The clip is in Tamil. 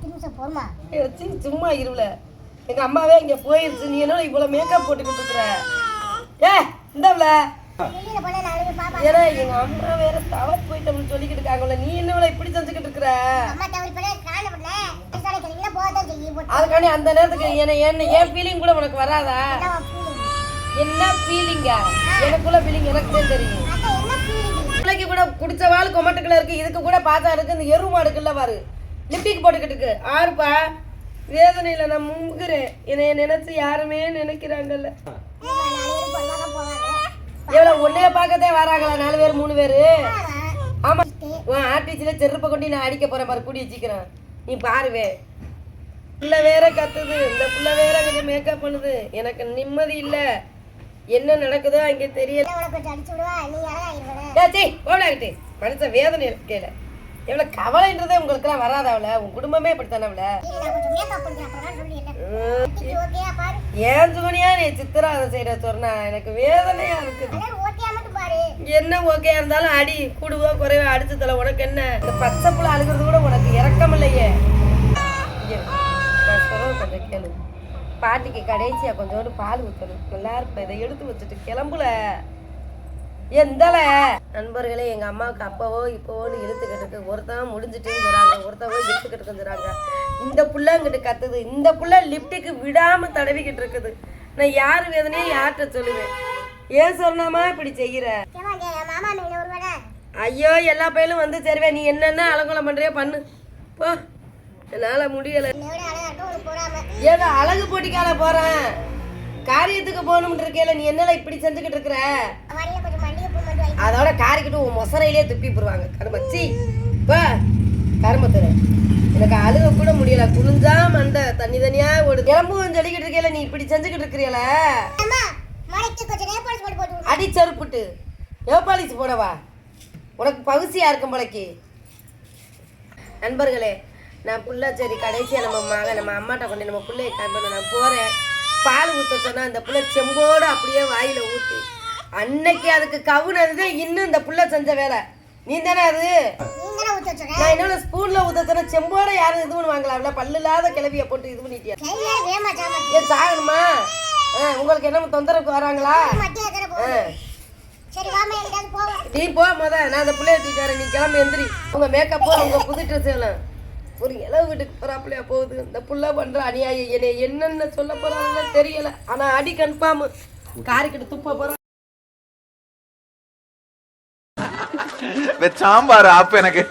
பத்து நிமிஷம் வச்சு சும்மா இருவல. எங்க அம்மாவே இங்க போயிருச்சு. நீ என்ன இவ்வளவு மேக்கப் போட்டுக்கிட்டு இருக்கிற? ஏ இந்தவள ஏன்னா எங்க அம்மா வேற தவறு போயிட்டோம்னு சொல்லிக்கிட்டு இருக்காங்கல்ல. நீ என்னவள இப்படி செஞ்சுக்கிட்டு இருக்கிற? அதுக்காண்டி அந்த நேரத்துக்கு என்ன என்ன ஏன் ஃபீலிங் கூட உனக்கு வராதா. என்ன ஃபீலிங்கா எனக்குள்ள ஃபீலிங் எனக்கு தான் தெரியும் என்ன? பிள்ளைக்கு கூட குடிச்ச வாழ் கொமட்டுக்குள்ள இருக்கு இதுக்கு கூட பார்த்தா இருக்கு இந்த எரு மாடுக்குள்ள பாரு லிப்டிக் போட்டுக்கிட்டு ஆறுப்பா. வேதனையில நான் முங்குறேன். என்னைய நினைச்சு யாருமே நினைக்கிறாங்கல்ல. எவ்வளவு உன்னைய பார்க்கத்தே வராங்களா? நாலு பேர் மூணு பேரு? ஆமா. உன் ஆர்டிஸ்ட்ல செருப்பை கொண்டு நான் அடிக்க போறேன் பாரு கூடி வச்சுக்கிறேன் நீ பாருவே. பிள்ளை வேற கத்துது. இந்த பிள்ளை வேற கொஞ்சம் மேக்கப் பண்ணுது. எனக்கு நிம்மதி இல்ல. என்ன நடக்குதோ அங்க தெரியல. மனுஷன் வேதனை இருக்கல எவ்வளவு கவலைன்றதே உங்களுக்குலாம் வராதா அவள. உன் குடும்பமே இப்படித்தானே அவள? நான் கொஞ்சம் மேக்கப் பண்ணுறேன் அப்புறம் சொல்லிடுறேன் உம், ஓகேயா பாரு. ஏன் சுகனியா நீ சித்திராத செய்யற சொன்னா? எனக்கு வேதனையா பாரு. என்ன ஓகே இருந்தாலும் அடி கூடுவோ குறைவோ அடிச்சு தல உனக்கு என்ன? இந்த பச்சை புள்ள அழுகிறது கூட உனக்கு இறக்கம் இல்லையே. கொஞ்சம் கேளு. பாட்டிக்கு கடைசியா கொஞ்சோண்டு பால் ஊற்றணும் நல்லா இருப்ப இதை எடுத்து வச்சுட்டு கிளம்புல. எந்தல? நண்பர்களே எங்க அம்மாவுக்கு அப்பவோ இப்போவோன்னு இழுத்துக்கிட்டு இருக்கு ஒருத்தன் முடிஞ்சிட்டேங்கிறாங்க ஒருத்தவோ இழுத்துக்கிட்டு இருக்கிறாங்க இந்த புள்ள அங்கிட்டு கத்துது. இந்த புள்ள லிப்டுக்கு விடாம தடவிக்கிட்டு இருக்குது. நான் யார் வேதனையும் யார்கிட்ட சொல்லுவேன்? ஏன் சொன்னாமா இப்படி வேணா ஐயோ எல்லா பையலும் வந்து சரிவே நீ என்னென்ன அலங்கோலம் பண்றியோ பண்ணு. போ. என்னால முடியல. ஏதோ அழகு போட்டிக்கால போறேன். காரியத்துக்கு போகணும்னு இருக்கேல நீ என்னல இப்படி செஞ்சுக்கிட்டு இருக்கிற? அதோட காரிக்கிட்டு உன் மொசரையிலே துப்பி போடுவாங்க. கருமச்சி போ கருமத்துற. எனக்கு அழுக கூட முடியல. குனிஞ்சா மண்டை தண்ணி தனியா ஒரு கிளம்பும் சொல்லிக்கிட்டு இருக்கேல நீ இப்படி செஞ்சுக்கிட்டு போட்டு அடி செருப்புட்டு. ஏப்பாலிச்சு போடவா? உனக்கு பகுசியா இருக்கும் போலக்கு. நண்பர்களே நான் புள்ள சரி கடைசியா நம்ம மக நம்ம அம்மாட்ட கொண்டு நம்ம பிள்ளைய கிளம்பணும். நான் போறேன். பால் ஊத்த சொன்னா அந்த புள்ள செம்போடு அப்படியே வாயில ஊத்து. அன்னைக்கு அதுக்கு கவுனது இன்னும் இந்த புள்ள செஞ்ச வேலை. நீ தானே அது நான் என்னோட ஸ்பூன்ல ஊத்த சொன்னா செம்போட யாரும் இது பண்ணுவாங்களா பல்லு இல்லாத கிளவிய போட்டு இது பண்ணிட்டியா? ஏன் சாகணுமா? உங்களுக்கு என்ன தொந்தரவுக்கு வராங்களா? நீ போ முத. நான் அந்த பிள்ளைய தூக்கிட்டு வரேன். நீ கிளம்பி எந்திரி. உங்க மேக்கப் உங்க புது ட்ரெஸ் எல்லாம். ஒரு இளவு வீட்டுக்கு போறாப்புலையா போகுது. இந்த புள்ள பண்ற அநியாயம். என்னை என்னென்ன சொல்ல போறாங்கன்னு தெரியல. ஆனா அடி கன்ஃபார்ம் காரிக்கிட்டு துப்ப போறான். சாம்பார் அப்ப எனக்கு.